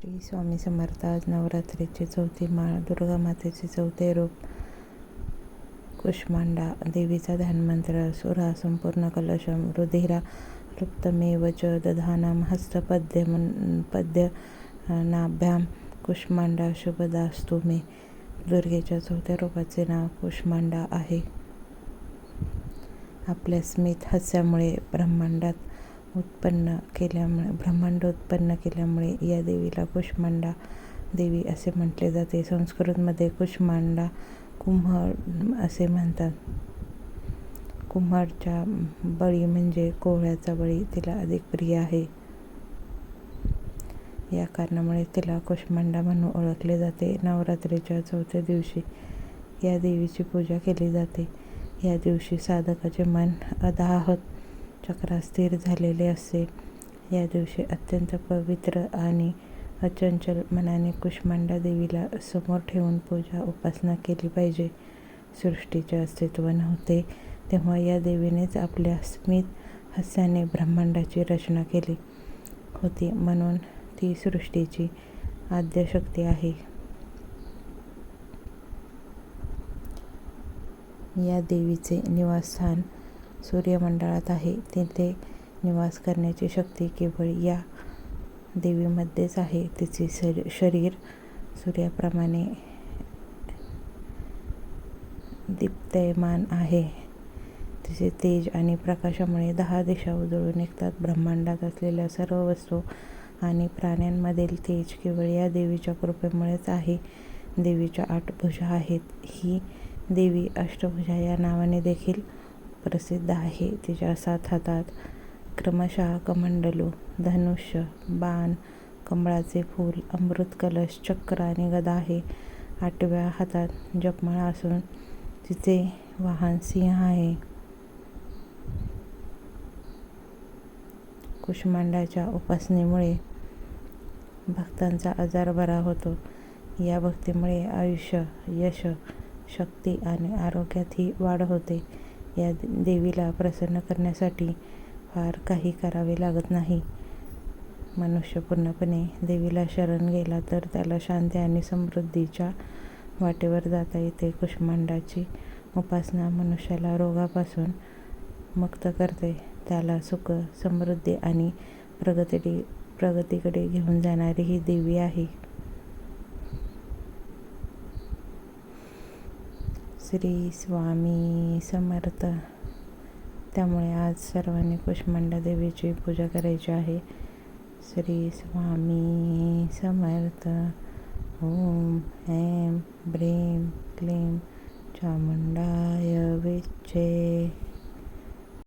श्री स्वामी समर्थ आज नवरात्रीची चौथी माळ दुर्गा मातेचे चौथे रूप कुष्मांडा देवीचा ध्यानमंत्र सुरा संपूर्ण कलशम रुधिरा लुप्तमेव च दधानाम हस्तपद्य पद्य नाभ्याम कुष्मांडा शुभदास्तु मे दुर्गेच्या चौथ्या रूपाचे नाव कुष्मांडा आहे. आपल्या स्मित हास्यामुळे ब्रह्मांडात उत्पन्न केल्यामुळे ब्रह्मांड उत्पन्न केल्यामुळे या देवीला कुष्मांडा देवी असे म्हटले जाते. संस्कृतमध्ये कुष्मांडा कुंभार असे म्हणतात. कुंभारच्या बळी म्हणजे कोहळ्याचा बळी तिला अधिक प्रिय आहे. या कारणामुळे तिला कुष्मांडा म्हणून ओळखले जाते. नवरात्रीच्या चौथ्या दिवशी या देवीची पूजा केली जाते. या दिवशी साधकाचे मन अदाहत चक्रात स्थिर झालेले असते या दिवशी अत्यंत पवित्र आणि अचंचल मनाने कुष्मांडा देवीला समोर ठेवून पूजा उपासना केली पाहिजे. सृष्टीचे अस्तित्व नव्हते तेव्हा या देवीनेच आपल्या स्मित हास्याने ब्रह्मांडाची रचना केली होती म्हणून ती सृष्टीची आद्यशक्ती आहे. या देवीचे निवासस्थान सूर्यमंडळात आहे. तिथे निवास करण्याची शक्ती केवळ या देवीमध्येच आहे. तिचे शरीर सूर्याप्रमाणे दीप्तयमान आहे. तिचे तेज आणि प्रकाशामुळे दहा दिशा उजळून निघतात. ब्रह्मांडात असलेल्या सर्व वस्तू आणि प्राण्यांमधील तेज केवळ या देवीच्या कृपेमुळेच आहे. देवीच्या आठ भुजा आहेत. ही देवी अष्टभुजा या नावाने देखील प्रसिद्ध आहे. तिच्या सात हातात क्रमशः कमंडलू धनुष्य बाण कमळाचे फूल अमृत कलश चक्र आणि गदा आहे आठव्या हातात जपमाळा असून तिचे वाहन सिंह आहे. कुष्मांडाच्या उपासनेमुळे भक्तांचा आजार बरा होतो. या भक्तीमुळे आयुष्य यश शक्ती आणि आरोग्यातही वाढ होते. या देवीला प्रसन्न करण्यासाठी फार काही करावे लागत नाही. मनुष्य पूर्णपणे देवीला शरण गेला तर त्याला शांती आणि समृद्धीच्या वाटेवर जाता येते. कुष्मांडाची उपासना मनुष्याला रोगापासून मुक्त करते. त्याला सुख समृद्धी आणि प्रगती प्रगतीकडे घेऊन जाणारी ही देवी आहे. श्री स्वामी समर्थ. त्यामुळे आज सर्वांनी कुष्मांडा देवीची पूजा करायची आहे. श्री स्वामी समर्थ. ओम ऐं ब्रीं क्लीं चामुंडाय विच्छे.